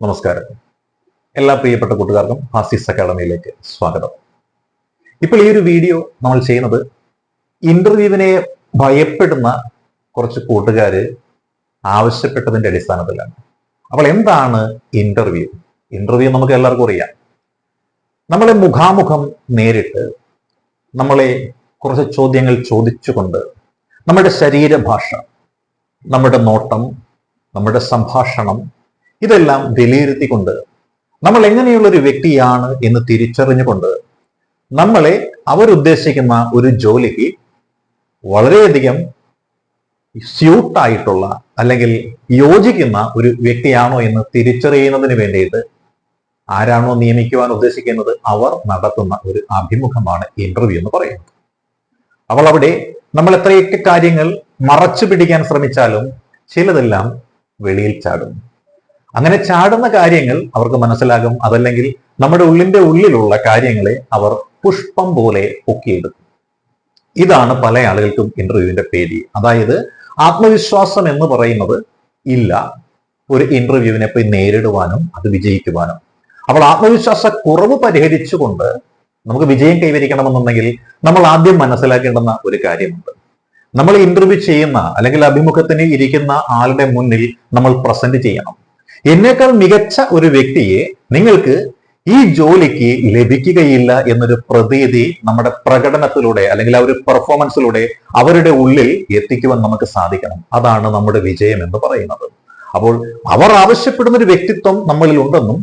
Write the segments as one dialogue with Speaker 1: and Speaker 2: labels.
Speaker 1: നമസ്കാരം. എല്ലാ പ്രിയപ്പെട്ട കൂട്ടുകാർക്കും ഹാസിസ് അക്കാഡമിയിലേക്ക് സ്വാഗതം. ഇപ്പോൾ ഈ ഒരു വീഡിയോ നമ്മൾ ചെയ്യുന്നത് ഇന്റർവ്യൂവിനെ ഭയപ്പെടുന്ന കുറച്ച് കൂട്ടുകാര് ആവശ്യപ്പെട്ടതിന്റെ അടിസ്ഥാനത്തിലാണ്. അപ്പോൾ എന്താണ് ഇന്റർവ്യൂ? ഇന്റർവ്യൂ നമുക്ക് എല്ലാവർക്കും അറിയാം. നമ്മളെ മുഖാമുഖം നേരിട്ട് നമ്മളെ കുറച്ച് ചോദ്യങ്ങൾ ചോദിച്ചുകൊണ്ട് നമ്മുടെ ശരീരഭാഷ നമ്മുടെ നോട്ടം നമ്മുടെ സംഭാഷണം ഇതെല്ലാം വിലയിരുത്തിക്കൊണ്ട് നമ്മൾ എങ്ങനെയുള്ള ഒരു വ്യക്തിയാണ് എന്ന് തിരിച്ചറിഞ്ഞുകൊണ്ട് നമ്മളെ അവരുദ്ദേശിക്കുന്ന ഒരു ജോലിക്ക് വളരെയധികം സ്യൂട്ടായിട്ടുള്ള അല്ലെങ്കിൽ യോജിക്കുന്ന ഒരു വ്യക്തിയാണോ എന്ന് തിരിച്ചറിയുന്നതിന് വേണ്ടിയിട്ട് ആരാണോ നിയമിക്കുവാൻ ഉദ്ദേശിക്കുന്നത് അവർ നടത്തുന്ന ഒരു അഭിമുഖമാണ് ഇന്റർവ്യൂ എന്ന് പറയുന്നത്. അവൾ അവിടെ നമ്മൾ എത്രയൊക്കെ കാര്യങ്ങൾ മറച്ചു പിടിക്കാൻ ശ്രമിച്ചാലും ചിലതെല്ലാം വെളിയിൽ ചാടും അങ്ങനെ ചാടുന്ന കാര്യങ്ങൾ അവർക്ക് മനസ്സിലാകും. അതല്ലെങ്കിൽ നമ്മുടെ ഉള്ളിന്റെ ഉള്ളിലുള്ള കാര്യങ്ങളെ അവർ പുഷ്പം പോലെ പൊക്കിയെടുക്കും. ഇതാണ് പല ആളുകൾക്കും ഇന്റർവ്യൂവിന്റെ പേടി. അതായത് ആത്മവിശ്വാസം എന്ന് പറയുന്നത് ഇല്ല. ഒരു ഇന്റർവ്യൂവിനെ പോയി നേരിടുവാനും അത് വിജയിക്കുവാനും. അപ്പോൾ ആത്മവിശ്വാസ കുറവ് പരിഹരിച്ചുകൊണ്ട് നമുക്ക് വിജയം കൈവരിക്കണമെന്നുണ്ടെങ്കിൽ നമ്മൾ ആദ്യം മനസ്സിലാക്കേണ്ടുന്ന ഒരു കാര്യമുണ്ട്. നമ്മൾ ഇന്റർവ്യൂ ചെയ്യുന്ന അല്ലെങ്കിൽ അഭിമുഖത്തിന് ഇരിക്കുന്ന ആളുടെ മുന്നിൽ നമ്മൾ പ്രസന്റ് ചെയ്യണം. എന്നേക്കാൾ മികച്ച ഒരു വ്യക്തിയെ നിങ്ങൾക്ക് ഈ ജോലിക്ക് ലഭിക്കുകയില്ല എന്നൊരു പ്രതീതി നമ്മുടെ പ്രകടനത്തിലൂടെ അല്ലെങ്കിൽ ആ ഒരു പെർഫോമൻസിലൂടെ അവരുടെ ഉള്ളിൽ എത്തിക്കുവാൻ നമുക്ക് സാധിക്കണം. അതാണ് നമ്മുടെ വിജയം എന്ന് പറയുന്നത്. അപ്പോൾ അവർ ആവശ്യപ്പെടുന്ന ഒരു വ്യക്തിത്വം നമ്മളിൽ ഉണ്ടെന്നും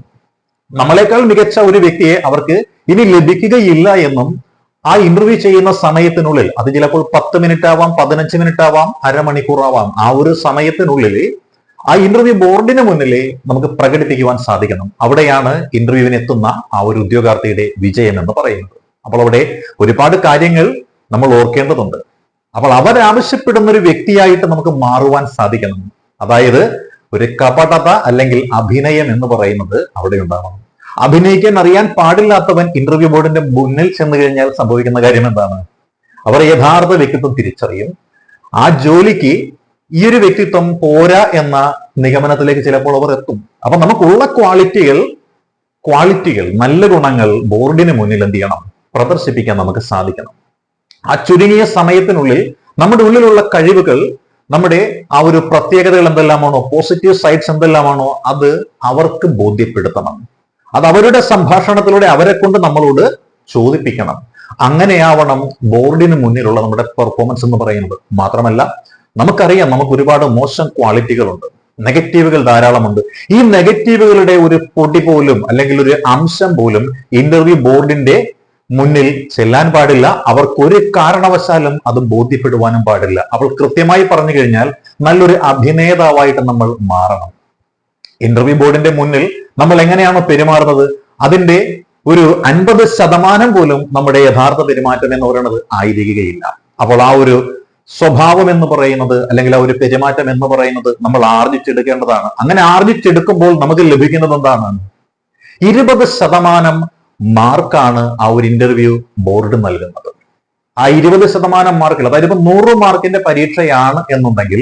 Speaker 1: നമ്മളെക്കാൾ മികച്ച ഒരു വ്യക്തിയെ അവർക്ക് ഇനി ലഭിക്കുകയില്ല എന്നും ആ ഇന്റർവ്യൂ ചെയ്യുന്ന സമയത്തിനുള്ളിൽ അത് ചിലപ്പോൾ പത്ത് മിനിറ്റ് ആവാം പതിനഞ്ച് മിനിറ്റ് ആവാം അരമണിക്കൂർ ആവാം ആ ഒരു സമയത്തിനുള്ളിൽ ആ ഇന്റർവ്യൂ ബോർഡിന് മുന്നിൽ നമുക്ക് പ്രകടിപ്പിക്കുവാൻ സാധിക്കണം അവിടെയാണ് ഇന്റർവ്യൂവിന് എത്തുന്ന ആ ഒരു ഉദ്യോഗാർത്ഥിയുടെ വിജയം എന്ന് പറയുന്നത്. അപ്പോൾ അവിടെ ഒരുപാട് കാര്യങ്ങൾ നമ്മൾ ഓർക്കേണ്ടതുണ്ട്. അപ്പോൾ അവരാവശ്യപ്പെടുന്ന ഒരു വ്യക്തിയായിട്ട് നമുക്ക് മാറുവാൻ സാധിക്കണം. അതായത് ഒരു കപടത അല്ലെങ്കിൽ അഭിനയം എന്ന് പറയുന്നത് അവിടെ ഉണ്ടാവണം. അഭിനയിക്കാൻ അറിയാൻ പാടില്ലാത്തവൻ ഇന്റർവ്യൂ ബോർഡിന്റെ മുന്നിൽ ചെന്ന് കഴിഞ്ഞാൽ സംഭവിക്കുന്ന കാര്യം എന്താണ്? അവർ യഥാർത്ഥ വ്യക്തിത്വം തിരിച്ചറിയും. ആ ജോലിക്ക് ഈ ഒരു വ്യക്തിത്വം പോരാ എന്ന നിഗമനത്തിലേക്ക് ചിലപ്പോൾ അവർ എത്തും. അപ്പൊ നമുക്കുള്ള ക്വാളിറ്റികൾ ക്വാളിറ്റികൾ നല്ല ഗുണങ്ങൾ ബോർഡിന് മുന്നിൽ എന്ത് ചെയ്യണം? പ്രദർശിപ്പിക്കാൻ നമുക്ക് സാധിക്കണം. ആ ചുരുങ്ങിയ സമയത്തിനുള്ളിൽ നമ്മുടെ ഉള്ളിലുള്ള കഴിവുകൾ നമ്മുടെ ആ ഒരു പ്രത്യേകതകൾ എന്തെല്ലാമാണോ പോസിറ്റീവ് സൈഡ്സ് എന്തെല്ലാമാണോ അത് അവർക്ക് ബോധ്യപ്പെടുത്തണം. അത് അവരുടെ സംഭാഷണത്തിലൂടെ അവരെ കൊണ്ട് നമ്മളോട് ചോദിപ്പിക്കണം. അങ്ങനെയാവണം ബോർഡിന് മുന്നിലുള്ള നമ്മുടെ പെർഫോമൻസ് എന്ന് പറയുന്നത്. മാത്രമല്ല നമുക്കറിയാം നമുക്ക് ഒരുപാട് മോശം ക്വാളിറ്റികളുണ്ട് നെഗറ്റീവുകൾ ധാരാളമുണ്ട്. ഈ നെഗറ്റീവുകളുടെ ഒരു പൊടി പോലും അല്ലെങ്കിൽ ഒരു അംശം പോലും ഇന്റർവ്യൂ ബോർഡിന്റെ മുന്നിൽ ചെല്ലാൻ പാടില്ല. അവർക്കൊരു കാരണവശാലും അത് ബോധ്യപ്പെടുവാനും പാടില്ല. അവൾ കൃത്യമായി പറഞ്ഞു കഴിഞ്ഞാൽ നല്ലൊരു അഭിനേതാവായിട്ട് നമ്മൾ മാറണം. ഇന്റർവ്യൂ ബോർഡിന്റെ മുന്നിൽ നമ്മൾ എങ്ങനെയാണോ പെരുമാറുന്നത്? അതിന്റെ ഒരു അൻപത് ശതമാനം പോലും നമ്മുടെ യഥാർത്ഥ പെരുമാറ്റം എന്ന് പറയുന്നത് ആയിരിക്കുകയില്ല. അപ്പോൾ ആ ഒരു സ്വഭാവം എന്ന് പറയുന്നത് അല്ലെങ്കിൽ ആ ഒരു പെരുമാറ്റം എന്ന് പറയുന്നത് നമ്മൾ ആർജിച്ചെടുക്കേണ്ടതാണ്. അങ്ങനെ ആർജിച്ചെടുക്കുമ്പോൾ നമുക്ക് ലഭിക്കുന്നത് എന്താണ്? ഇരുപത് ശതമാനം മാർക്കാണ് ആ ഒരു ഇന്റർവ്യൂ ബോർഡ് നൽകുന്നത്. ആ ഇരുപത് ശതമാനം മാർക്കിൽ അതായത് ഇപ്പം നൂറ് മാർക്കിന്റെ പരീക്ഷയാണ് എന്നുണ്ടെങ്കിൽ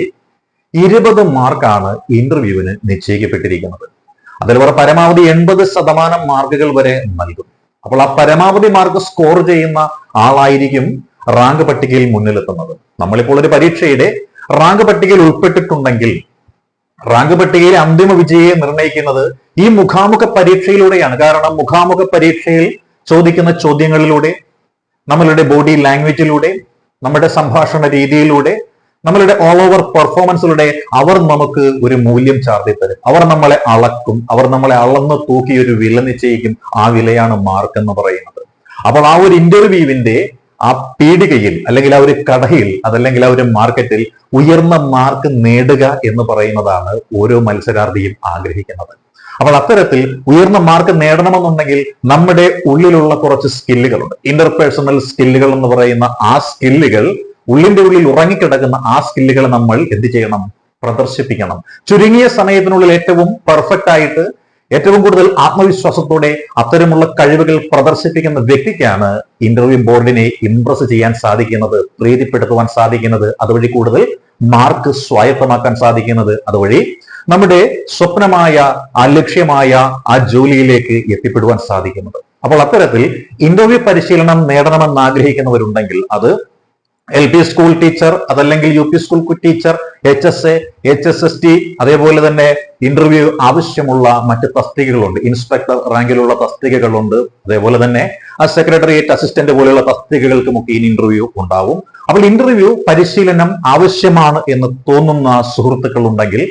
Speaker 1: ഇരുപത് മാർക്കാണ് ഇന്റർവ്യൂവിന് നിശ്ചയിക്കപ്പെട്ടിരിക്കുന്നത്. അതിൽ വേറെ പരമാവധി എൺപത് ശതമാനം മാർക്കുകൾ വരെ നൽകും. അപ്പോൾ ആ പരമാവധി മാർക്ക് സ്കോർ ചെയ്യുന്ന ആളായിരിക്കും റാങ്ക് പട്ടികയിൽ മുന്നിലെത്തുന്നത്. നമ്മളിപ്പോൾ ഒരു പരീക്ഷയുടെ റാങ്ക് പട്ടികയിൽ ഉൾപ്പെട്ടിട്ടുണ്ടെങ്കിൽ റാങ്ക് പട്ടികയിലെ അന്തിമ വിജയെ നിർണയിക്കുന്നത് ഈ മുഖാമുഖ പരീക്ഷയിലൂടെയാണ്. കാരണം മുഖാമുഖ പരീക്ഷയിൽ ചോദിക്കുന്ന ചോദ്യങ്ങളിലൂടെ നമ്മളുടെ ബോഡി ലാംഗ്വേജിലൂടെ നമ്മുടെ സംഭാഷണ രീതിയിലൂടെ നമ്മളുടെ ഓൾ ഓവർ പെർഫോമൻസിലൂടെ അവർ നമുക്ക് ഒരു മൂല്യം ചാർത്തി തരും അവർ നമ്മളെ അളക്കും അവർ നമ്മളെ അളന്ന് തൂക്കി ഒരു വില നിശ്ചയിക്കും. ആ വിലയാണ് മാർക്ക് എന്ന് പറയുന്നത്. അപ്പോൾ ആ ഒരു ഇന്റർവ്യൂവിന്റെ ആ പീടികയിൽ അല്ലെങ്കിൽ ആ ഒരു കടയിൽ അതല്ലെങ്കിൽ ആ ഒരു മാർക്കറ്റിൽ ഉയർന്ന മാർക്ക് നേടുക എന്ന് പറയുന്നതാണ് ഓരോ മത്സരാർത്ഥിയും ആഗ്രഹിക്കുന്നത്. അപ്പോൾ അത്തരത്തിൽ ഉയർന്ന മാർക്ക് നേടണമെന്നുണ്ടെങ്കിൽ നമ്മുടെ ഉള്ളിലുള്ള കുറച്ച് സ്കില്ലുകളുണ്ട്. ഇന്റർപേഴ്സണൽ സ്കില്ലുകൾ എന്ന് പറയുന്ന ആ സ്കില്ലുകൾ ഉള്ളിന്റെ ഉള്ളിൽ ഉറങ്ങിക്കിടക്കുന്ന ആ സ്കില്ലുകൾ നമ്മൾ എന്ത് ചെയ്യണം? പ്രദർശിപ്പിക്കണം. ചുരുങ്ങിയ സമയത്തിനുള്ളിൽ ഏറ്റവും പെർഫെക്റ്റ് ആയിട്ട് ഏറ്റവും കൂടുതൽ ആത്മവിശ്വാസത്തോടെ അത്തരമുള്ള കഴിവുകൾ പ്രദർശിപ്പിക്കുന്ന വ്യക്തിക്കാണ് ഇന്റർവ്യൂ ബോർഡിനെ ഇംപ്രസ് ചെയ്യാൻ സാധിക്കുന്നത് പ്രീതിപ്പെടുത്തുവാൻ സാധിക്കുന്നത് അതുവഴി കൂടുതൽ മാർക്ക് സ്വായത്തമാക്കാൻ സാധിക്കുന്നത് അതുവഴി നമ്മുടെ സ്വപ്നമായ ആ ലക്ഷ്യമായ ആ ജോലിയിലേക്ക് എത്തിപ്പെടുവാൻ സാധിക്കുന്നത്. അപ്പോൾ അത്തരത്തിൽ ഇന്റർവ്യൂ പരിശീലനം നേടണമെന്ന് ആഗ്രഹിക്കുന്നവരുണ്ടെങ്കിൽ അത് എൽ പി സ്കൂൾ ടീച്ചർ അതല്ലെങ്കിൽ U P school teacher H S A H S S T അതേപോലെ തന്നെ ഇന്റർവ്യൂ ആവശ്യമുള്ള മറ്റ് തസ്തികകളുണ്ട്. ഇൻസ്പെക്ടർ റാങ്കിലുള്ള തസ്തികകളുണ്ട്. അതേപോലെ തന്നെ സെക്രട്ടേറിയറ്റ് അസിസ്റ്റന്റ് പോലെയുള്ള തസ്തികകൾക്കുമൊക്കെ ഇനി ഇന്റർവ്യൂ ഉണ്ടാവും. അപ്പോൾ ഇന്റർവ്യൂ പരിശീലനം ആവശ്യമാണ് എന്ന് തോന്നുന്ന സുഹൃത്തുക്കൾ ഉണ്ടെങ്കിൽ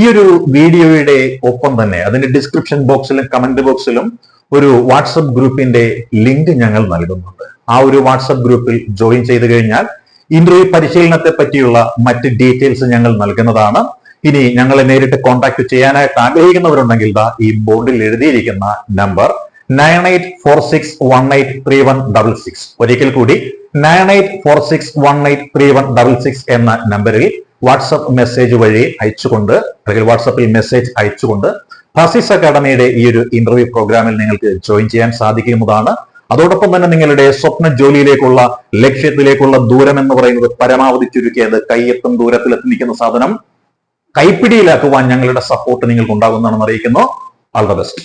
Speaker 1: ഈ ഒരു വീഡിയോയുടെ ഒപ്പം തന്നെ അതിന്റെ ഡിസ്ക്രിപ്ഷൻ ബോക്സിലും കമന്റ് ബോക്സിലും ഒരു വാട്സപ്പ് ഗ്രൂപ്പിന്റെ ലിങ്ക് ഞങ്ങൾ നൽകുന്നുണ്ട്. ആ ഒരു വാട്സപ്പ് ഗ്രൂപ്പിൽ ജോയിൻ ചെയ്തു കഴിഞ്ഞാൽ ഇന്റർവ്യൂ പരിശീലനത്തെ പറ്റിയുള്ള മറ്റ് ഡീറ്റെയിൽസ് ഞങ്ങൾ നൽകുന്നതാണ്. ഇനി ഞങ്ങളെ നേരിട്ട് കോൺടാക്ട് ചെയ്യാനായിട്ട് ആഗ്രഹിക്കുന്നവരുണ്ടെങ്കിൽ ദാ ഈ ബോർഡിൽ എഴുതിയിരിക്കുന്ന number nine eight four six one eight three one double six. ഒരിക്കൽ കൂടി nine eight four six one eight three one double six എന്ന നമ്പറിൽ വാട്സപ്പ് മെസ്സേജ് വഴി അയച്ചുകൊണ്ട് അല്ലെങ്കിൽ വാട്സപ്പിൽ മെസ്സേജ് അയച്ചുകൊണ്ട് ഫാസിസ് അക്കാഡമിയുടെ ഈ ഒരു ഇന്റർവ്യൂ പ്രോഗ്രാമിൽ നിങ്ങൾക്ക് ജോയിൻ ചെയ്യാൻ സാധിക്കുന്നതാണ്. അതോടൊപ്പം തന്നെ നിങ്ങളുടെ സ്വപ്ന ജോലിയിലേക്കുള്ള ലക്ഷ്യത്തിലേക്കുള്ള ദൂരം എന്ന് പറയുന്നത് പരമാവധി ചുരുക്കിയത് കൈയെത്തും ദൂരത്തിൽ എത്തിക്കുന്ന സാധനം കൈപ്പിടിയിലാക്കുവാൻ ഞങ്ങളുടെ സപ്പോർട്ട് നിങ്ങൾക്ക് ഉണ്ടാകുന്നതാണെന്ന് അറിയിക്കുന്നു. All the best